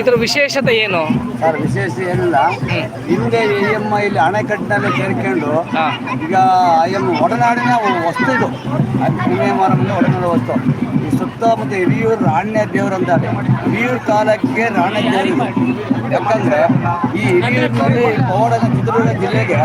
ಇದರ ವಿಶೇಷತೆ ಏನು? ಸರ್ ವಿಶೇಷ ಏನಿಲ್ಲ. ಹಿಂದೆ ಇ ಎಂ ಐಲಿ ಅಣೆಕಟ್ಟಿನಲ್ಲಿ ಸೇರ್ಕೊಂಡು ಈಗ ಐ ಎಂ ಒಡನಾಡಿನ ವಸ್ತು ಇದು. ಮಾರಮ್ಮನ ಒಡನಾಡ ವಸ್ತು. ಈ ಸುತ್ತಮುತ್ತ ಹಿರಿಯೂರು ರಾಣ್ಯ ದೇವರು ಅಂತಾರೆ ಹಿರಿಯೂರು ಕಾಲಕ್ಕೆ ರಾಣ್ಯ ದೇವರು. ಯಾಕಂದ್ರೆ ಈ ಹಿರಿಯೂರಿನಲ್ಲಿ ಪವಾಡ ಚಿತ್ರದುರ್ಗ ಜಿಲ್ಲೆಗೆ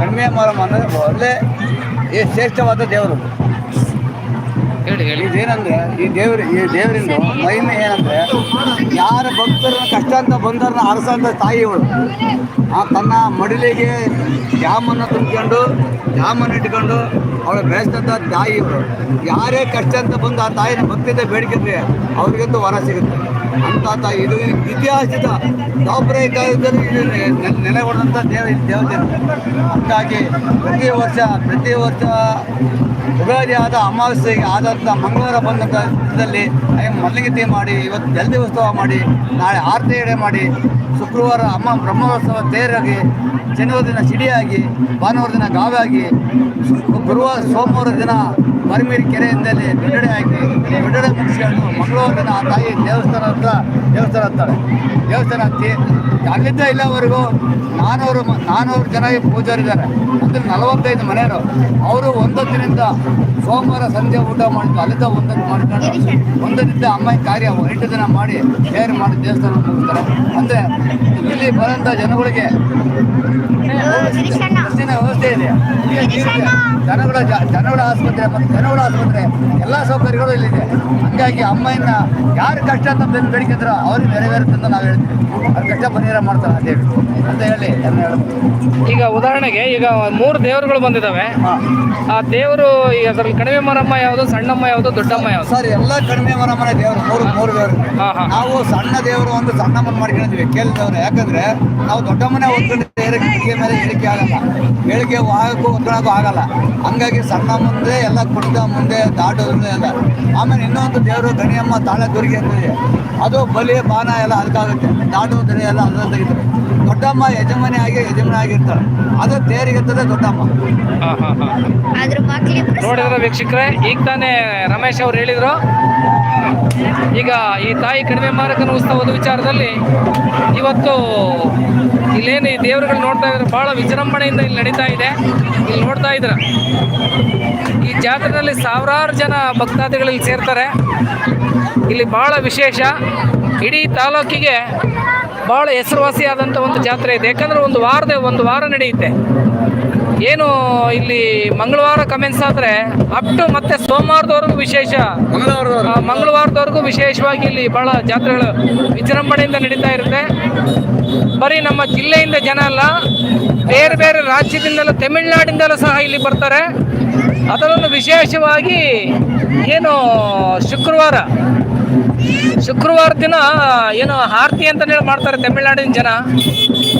ಕಣ್ಮೆ ಮಾರಮ್ಮ ಅನ್ನೋದು ಒಳ್ಳೆ ಶ್ರೇಷ್ಠವಾದ ದೇವರು. ಇದೇನಂದ್ರೆ, ಈ ದೇವ್ರ, ಈ ದೇವರಿಂದ ಮಹಿಮೆ ಏನಂದ್ರೆ, ಯಾರ ಭಕ್ತರ ಕಷ್ಟ ಅಂತ ಬಂದವ್ರನ್ನ ಅರಸಂತ ತಾಯಿ ಇವಳು. ಆ ತನ್ನ ಮಡಿಲಿಗೆ ಜಾಮನ್ನು ತುಂಬಿಕೊಂಡು ಜಾಮನ್ನ ಇಟ್ಕೊಂಡು ಅವಳು ಬೆಳೆಸಿದಂಥ ತಾಯಿ ಇವಳು. ಯಾರೇ ಕಷ್ಟ ಅಂತ ಬಂದು ಆ ತಾಯಿನ ಭಕ್ತಿಯಿಂದ ಬೇಡಿಕೊಂಡ್ರೆ ಅವ್ರಿಗಂತೂ ವರ ಸಿಗುತ್ತೆ. ಅಂತ ತಾಯಿ ಇದು ಇತಿಹಾಸದ ದಾಪುರ ನೆಲೆಗೊಂಡಂಥ ದೇವ ದೇವತೆ ಹಾಗಾಗಿ ಪ್ರತಿ ವರ್ಷ ಪ್ರತಿ ವರ್ಷ ಯುಗಾದಿ ಆದ ಅಮಾವಾಸ್ಯೆಗೆ ಆದಂಥ ಮಂಗಳವಾರ ಬಂದಂಥ ದಿನದಲ್ಲಿ ಮಲ್ಲಿಗತೆ ಮಾಡಿ, ಇವತ್ತು ಜಲ್ದಿ ಉತ್ಸವ ಮಾಡಿ, ನಾಳೆ ಆರತಿ ಎಡೆ ಮಾಡಿ, ಶುಕ್ರವಾರ ಅಮ್ಮ ಬ್ರಹ್ಮೋತ್ಸವ ತೇರಾಗಿ ಶನಿವಾರ ದಿನ ಸಿಡಿಯಾಗಿ, ಭಾನುವಾರ ದಿನ ಗಾವಾಗಿ ಗುರುವಾರ ಸೋಮವಾರ ದಿನ ಮರಿಮೇರಿ ಕೆರೆಯಿಂದಲೇ ಬಿಡುಗಡೆ ಹಾಕಿ ಬಿಡುಗಡೆ ಮುಗಿಸ್ಕೊಂಡು ಮಂಗಳವಾರ ದಿನ ಆ ತಾಯಿ ದೇವಸ್ಥಾನ ಹತ್ರ ದೇವಸ್ಥಾನ ಅಂತಾರೆ ದೇವಸ್ಥಾನ ಹತ್ತಿ ಅಲ್ಲಿಂದ ಇಲ್ಲವರೆಗೂ ನಾನೂರು ಮ- ನಾನೂರು ಜನ ಪೂಜಾರಿದ್ದಾರೆ ಅಂದರೆ ನಲವತ್ತೈದು ಮನೆಯವರು ಅವರು ಒಂದೊತ್ತಿನಿಂದ ಸೋಮವಾರ ಸಂಜೆ ಊಟ ಮಾಡಿದ್ದು ಅಲ್ಲಿಂದ ಒಂದೊಂದು ಮಾಡ್ಕೊಂಡು ಒಂದರಿಂದ ಅಮ್ಮಾಯಿ ಕಾರ್ಯ ಎಂಟು ದಿನ ಮಾಡಿ ಶೇರ್ ಮಾಡಿ ದೇವಸ್ಥಾನ ಹೋಗ್ತಾರೆ ಅಂದರೆ ಇಲ್ಲಿ ಬರೋಂಥ ಜನಗಳಿಗೆ ವ್ಯವಸ್ಥೆ ಇದೆ ಜನಗಳ ಜನಗಳ ಆಸ್ಪತ್ರೆ ಮತ್ತು ಜನಗಳ ಆಸ್ಪತ್ರೆ ಎಲ್ಲ ಸೌಕರ್ಯಗಳು ಇಲ್ಲಿದೆ. ಹಂಗಾಗಿ ಅಮ್ಮಯ್ಯನ ಯಾರು ಕಷ್ಟ ಅಂತ ಬೆನ್ನು ಬೇಡಿಕೆಂದ್ರೆ ಅವ್ರಿಗೆ ನೆರವೇರುತ್ತೆ ಅಂತ ನಾವು ಹೇಳ್ತೀವಿ. ಅವ್ರ ಕಷ್ಟ ಪರಿಹಾರ ಮಾಡ್ತಾರೆ ಅಂತ ಹೇಳಿ. ಅಂತ ಹೇಳಿ ಎಲ್ಲ ಹೇಳ್ಬೋದು. ಈಗ ಉದಾಹರಣೆಗೆ ಈಗ ಮೂರು ದೇವರುಗಳು ಬಂದಿದ್ದಾವೆ ಆ ದೇವರು ಈಗ ಅದರಲ್ಲಿ ಕಡಿಮೆ ಮರಮ್ಮ ಯಾವುದು ಸಣ್ಣಮ್ಮ ಯಾವುದು ದೊಡ್ಡಮ್ಮ ಯಾವುದು? ಸರ್ ಎಲ್ಲ ಕಡಿಮೆ ಮರಮ್ಮನ ದೇವರು ಮೂರು ಮೂರು ದೇವರು. ನಾವು ಸಣ್ಣ ದೇವರು ಒಂದು ಸಣ್ಣಮ್ಮನ ಮನೆ ಮಾಡ್ಕೊಂಡಿದ್ವಿ ಕೇಳಿದವರು ಯಾಕಂದ್ರೆ ನಾವು ದೊಡ್ಡಮ್ಮನೆ ಏರಿಕೆ ಮೇಲೆ ಇಳಿಕೆ ಆಗಲ್ಲ. ಬೆಳಿಗ್ಗೆ ಆಗಕ್ಕೂ ಹೊತ್ಕೊಳಕ್ಕೂ ಆಗಲ್ಲ. ಹಂಗಾಗಿ ಸಣ್ಣ ಮುಂದೆ ಎಲ್ಲ ಕುಣಿತ ಮುಂದೆ ದಾಟೋದ್ರಿಂದ ಎಲ್ಲ. ಆಮೇಲೆ ಇನ್ನೊಂದು ದೇವರು ಗಣಿಯಮ್ಮ ತಾಳೆ ದುರ್ಗೆ ಅಂತ ಇದೆ. ಅದು ಬಲಿ ಬಾನ ಎಲ್ಲ ಅದಕ್ಕಾಗುತ್ತೆ. ದಾಟೋ ದಣಿ ಎಲ್ಲ ಅದ್ರಲ್ಲಿ ತೆಗಿತಾರೆ. ದೊಡ್ಡಮ್ಮ ಯಜಮಾನಿ ಆಗಿ ಯಜಮಾನಿ ಆಗಿರ್ತಾರೆ ಅದು ತೇರಿಗಿರ್ತದೆ ದೊಡ್ಡಮ್ಮ. ನೋಡಿದ್ರೆ ಹಾಂ ಹಾಂ. ಅದ್ರ ಮಕ್ಳಿಗೆ ವೀಕ್ಷಕರೇ ಈಗ ತಾನೇ ರಮೇಶ್ ಅವ್ರು ಹೇಳಿದರು. ಈಗ ಈ ತಾಯಿ ಕಡಿಮೆ ಮಾರಕನ ಉತ್ಸವದ ವಿಚಾರದಲ್ಲಿ ಇವತ್ತು ಇಲ್ಲೇನು ಈ ದೇವರುಗಳು ನೋಡ್ತಾ ಇದ್ರೆ ಭಾಳ ವಿಜೃಂಭಣೆಯಿಂದ ಇಲ್ಲಿ ನಡೀತಾ ಇದೆ. ಇಲ್ಲಿ ನೋಡ್ತಾ ಇದ್ರ ಈ ಜಾತ್ರೆಯಲ್ಲಿ ಸಾವಿರಾರು ಜನ ಭಕ್ತಾದಿಗಳು ಇಲ್ಲಿ ಸೇರ್ತಾರೆ. ಇಲ್ಲಿ ಭಾಳ ವಿಶೇಷ. ಇಡೀ ತಾಲೂಕಿಗೆ ಭಾಳ ಹೆಸರುವಾಸಿಯಾದಂಥ ಒಂದು ಜಾತ್ರೆ ಇದೆ. ಯಾಕಂದರೆ ಒಂದು ವಾರದ, ಒಂದು ವಾರ ನಡೆಯುತ್ತೆ. ಏನು ಇಲ್ಲಿ ಮಂಗಳವಾರ ಕಮೆಂಟ್ಸ್ ಆದರೆ ಅಪ್ ಟು ಮತ್ತೆ ಸೋಮವಾರದವರೆಗೂ ವಿಶೇಷ. ಮಂಗಳವಾರದವರು ಮಂಗಳವಾರದವರೆಗೂ ವಿಶೇಷವಾಗಿ ಇಲ್ಲಿ ಬಹಳ ಜಾತ್ರೆಗಳು ವಿಜೃಂಭಣೆಯಿಂದ ನಡೀತಾ ಇರುತ್ತೆ. ಬರೀ ನಮ್ಮ ಜಿಲ್ಲೆಯಿಂದ ಜನ ಅಲ್ಲ ಬೇರೆ ಬೇರೆ ರಾಜ್ಯದಿಂದಲೂ ತಮಿಳುನಾಡಿಂದಲೂ ಸಹ ಇಲ್ಲಿ ಬರ್ತಾರೆ. ಅದರಲ್ಲೂ ವಿಶೇಷವಾಗಿ ಏನು ಶುಕ್ರವಾರ ಶುಕ್ರವಾರ ದಿನ ಏನು ಆರತಿ ಅಂತ ಹೇಳಿ ಮಾಡ್ತಾರೆ ತಮಿಳ್ನಾಡಿನ ಜನ.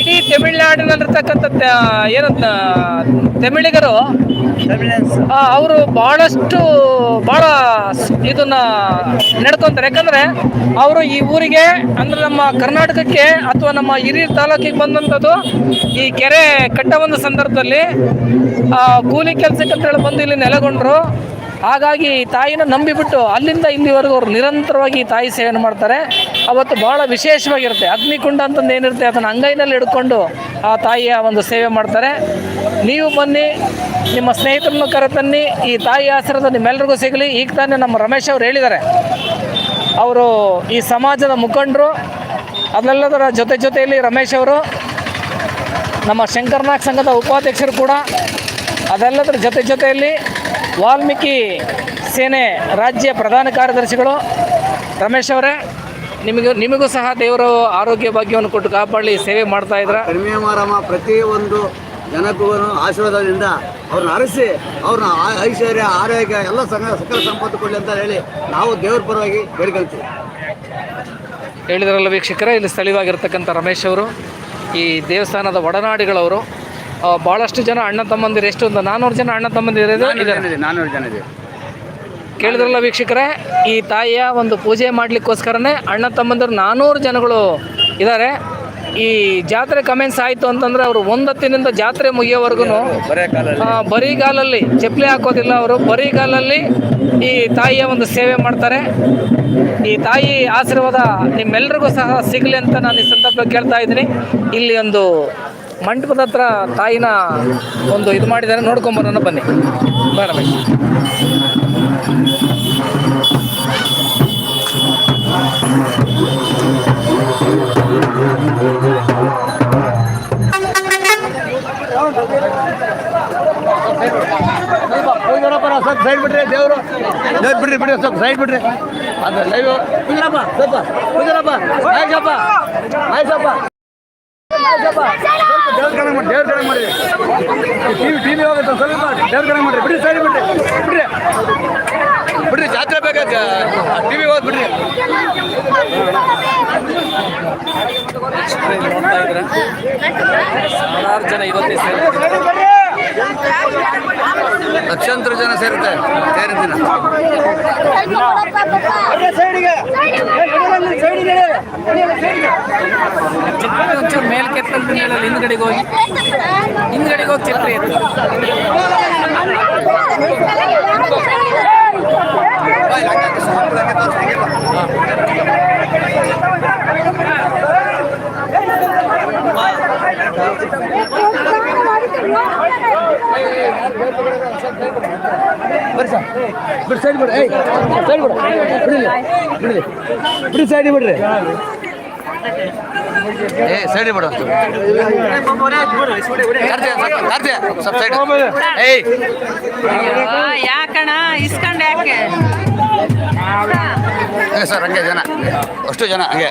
ಇಡೀ ತಮಿಳ್ನಾಡಿನಲ್ಲಿರ್ತಕ್ಕಂಥ ಏನಂತ ಏನು ತಮಿಳಿಗರು ಅವರು ಬಹಳಷ್ಟು ಬಹಳ ಇದನ್ನ ನಡ್ಕೊಂತಾರೆ. ಯಾಕಂದ್ರೆ ಅವರು ಈ ಊರಿಗೆ ಅಂದ್ರೆ ನಮ್ಮ ಕರ್ನಾಟಕಕ್ಕೆ ಅಥವಾ ನಮ್ಮ ಹಿರಿಯ ತಾಲೂಕಿಗೆ ಬಂದಂಥದ್ದು ಈ ಕೆರೆ ಕಟ್ಟ ಒಂದು ಸಂದರ್ಭದಲ್ಲಿ ಕೂಲಿ ಕೆಲಸಕ್ಕೆ ಅಂತೇಳಿ ಬಂದು ಇಲ್ಲಿ ನೆಲೆಗೊಂಡ್ರು. ಹಾಗಾಗಿ ತಾಯಿನ ನಂಬಿಬಿಟ್ಟು ಅಲ್ಲಿಂದ ಇಲ್ಲಿವರೆಗೂ ಅವರು ನಿರಂತರವಾಗಿ ತಾಯಿ ಸೇವೆಯನ್ನು ಮಾಡ್ತಾರೆ. ಅವತ್ತು ಬಹಳ ವಿಶೇಷವಾಗಿರುತ್ತೆ. ಅಗ್ನಿಕುಂಡ ಅಂತಂದು ಏನಿರುತ್ತೆ, ಅದನ್ನು ಅಂಗೈನಲ್ಲಿ ಹಿಡ್ಕೊಂಡು ಆ ತಾಯಿಯ ಒಂದು ಸೇವೆ ಮಾಡ್ತಾರೆ. ನೀವು ಬನ್ನಿ, ನಿಮ್ಮ ಸ್ನೇಹಿತರನ್ನು ಕರೆತನ್ನಿ, ಈ ತಾಯಿ ಆಸರದ ನಿಮ್ಮೆಲ್ಲರಿಗೂ ಸಿಗಲಿ. ಈಗ ತಾನೇ ನಮ್ಮ ರಮೇಶ್ ಅವರು ಹೇಳಿದ್ದಾರೆ. ಅವರು ಈ ಸಮಾಜದ ಮುಖಂಡರು, ಅದೆಲ್ಲದರ ಜೊತೆ ಜೊತೆಯಲ್ಲಿ ರಮೇಶ್ ಅವರು, ನಮ್ಮ ಶಂಕರ್ನಾಗ್ ಸಂಘದ ಉಪಾಧ್ಯಕ್ಷರು ಕೂಡ, ಅದೆಲ್ಲದರ ಜೊತೆ ಜೊತೆಯಲ್ಲಿ ವಾಲ್ಮೀಕಿ ಸೇನೆ ರಾಜ್ಯ ಪ್ರಧಾನ ಕಾರ್ಯದರ್ಶಿಗಳು ರಮೇಶ್ ಅವರೇ ನಿಮಗೂ ನಿಮಗೂ ಸಹ ದೇವರು ಆರೋಗ್ಯ ಭಾಗ್ಯವನ್ನು ಕೊಟ್ಟು ಕಾಪಾಡಲಿ ಸೇವೆ ಮಾಡ್ತಾ ಇದ್ರ. ಕಡಿಮೆ ಮಾರಮ್ಮ ಪ್ರತಿ ಒಂದು ಜನಕ್ಕೂ ಆಶೀರ್ವಾದದಿಂದ ಅವ್ರನ್ನ ಅರಸಿ ಅವ್ರನ್ನ ಐಶ್ವರ್ಯ ಆರೋಗ್ಯ ಎಲ್ಲ ಸಕಲ ಸಂಪತ್ತು ಕೊಡಲಿ ಅಂತ ಹೇಳಿ ನಾವು ದೇವ್ರ ಪರವಾಗಿ ಬೇಡ್ಕೊಳ್ತೀವಿ. ಹೇಳಿದ್ರಲ್ಲ ವೀಕ್ಷಕರ ಇಲ್ಲಿ ಸ್ಥಳೀಯವಾಗಿರ್ತಕ್ಕಂಥ ರಮೇಶ್ ಅವರು ಈ ದೇವಸ್ಥಾನದ ಒಡನಾಡಿಗಳವರು. ಭಾಳಷ್ಟು ಜನ ಅಣ್ಣ ತಮ್ಮಂದಿರು ಎಷ್ಟು ಒಂದು ನಾನ್ನೂರು ಜನ ಅಣ್ಣ ತಮ್ಮಂದಿರು ಇದ್ದಾರೆ. ನಾನ್ನೂರು ಜನ ಇದೆ ಕೇಳಿದ್ರಲ್ಲ ವೀಕ್ಷಕರೇ, ಈ ತಾಯಿಯ ಒಂದು ಪೂಜೆ ಮಾಡಲಿಕ್ಕೋಸ್ಕರನೇ ಅಣ್ಣ ತಮ್ಮಂದಿರು ನಾನ್ನೂರು ಜನಗಳು ಇದ್ದಾರೆ ಈ ಜಾತ್ರೆ ಕಮೆಂಟ್ಸ್ ಆಯಿತು ಅಂತಂದರೆ ಅವರು ಒಂದತ್ತಿನಿಂದ ಜಾತ್ರೆ ಮುಗಿಯೋವರೆಗೂ ಬರೀಗಾಲಲ್ಲಿ ಚಪ್ಪಲಿ ಹಾಕೋದಿಲ್ಲ ಅವರು. ಬರಿಗಾಲಲ್ಲಿ ಈ ತಾಯಿಯ ಒಂದು ಸೇವೆ ಮಾಡ್ತಾರೆ. ಈ ತಾಯಿ ಆಶೀರ್ವಾದ ನಿಮ್ಮೆಲ್ರಿಗೂ ಸಹ ಸಿಗಲಿ ಅಂತ ನಾನು ಈ ಸಂದರ್ಭ ಕೇಳ್ತಾ ಇದ್ದೀನಿ. ಇಲ್ಲಿ ಒಂದು ಮಂಟಪದ ಹತ್ರ ತಾಯಿನ ಒಂದು ಇದು ಮಾಡಿದ್ದಾರೆ. ನೋಡ್ಕೊಂಬರೋಣ ಬನ್ನಿ. ಬೇಡ ಸ್ವಲ್ಪ ಸೈಡ್ ಬಿಡ್ರಿ ದೇವರು ದೇವ್ರು ಬಿಡ್ರಿ ಬಿಡ್ರಿ ಸ್ವಲ್ಪ ಸೈಡ್ ಬಿಡ್ರಿ ಅದು ಲೈವ್ ಕುಂದರಪ್ಪ ಸ್ವಲ್ಪ ಕುಂದರಪ್ಪ ಆಯ್ಸಪ್ಪ ಆಯ್ಸಪ್ಪ ದೇವ್ರ ಕಡೆ ಮಾಡಿ ದೇವ್ರ ಕಡೆ ಮಾಡಿ ಟಿವಿ ಟಿವಿ ಹೋಗುತ್ತೆ ಸ್ವಲ್ಪ ದೇವ್ರ ಕಡೆ ಮಾಡ್ರಿ ಬಿಡ್ರಿ ಬಿಡ್ರಿ ಬಿಡ್ರಿ ಬಿಡ್ರಿ ಜಾತ್ರೆ ಬೇಕಾ ಟಿವಿ ಹೋದ್ ಬಿಡ್ರಿ ನೋಡ್ತಾ ಇದ್ರೆ ಸಾವಿರಾರು ಜನ ಇವತ್ತೇ ಸೇರಿ ಲಕ್ಷಾಂತರ ಜನ ಸೇರುತ್ತೆ. ಸೇರಿದ ದಿನ ಒಂಚೂರು ಮೇಲ್ ಹಿಂದ್ಗಡೆಗೆ ಹೋಗಿ. ಹಿಂದ್ಗಡೆಗೆ ಹೋಗಿ ಚಿತ್ರ ಎತ್ತು. ಬರ್ರಿ ಸರ್. ಬಿಡಿ ಸೈಡ್ ಬಿಡ್ರಿ ಏಯ್ ಸೈಡ್ ಬಿಡು. ಬಿಡಿ ಬಿಡಿ ಬಿಡಿ ಸೈಡ್ ಬಿಡ್ರಿ. ಏ ಸೈಡ್ ಬಿಡು. ಕಾರ್ತಿ ಸ್ವಲ್ಪ ಸೈಡ್. ಏಯ್. ಯಾಕಣ ಇಸ್ಕೊಂಡ್ ಯಾಕೆ? ಹಂಗೆ ಸರ್ ಹಂಗೆ ಜನ. ಅಷ್ಟು ಜನ ಹಂಗೆ.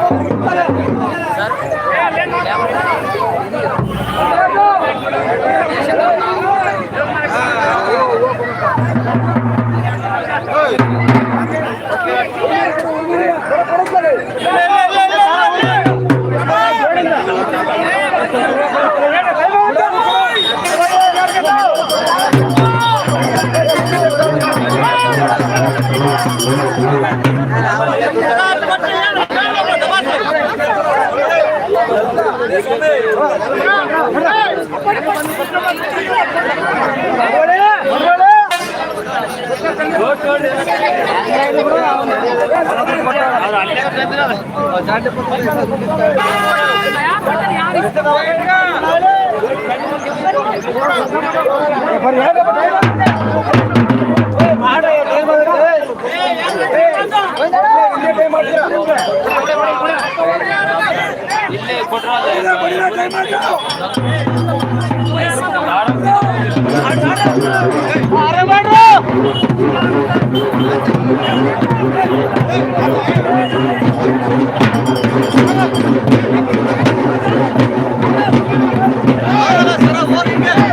ಜಾಂಡ ಕೊಟ್ಟ Ahora será Boringa.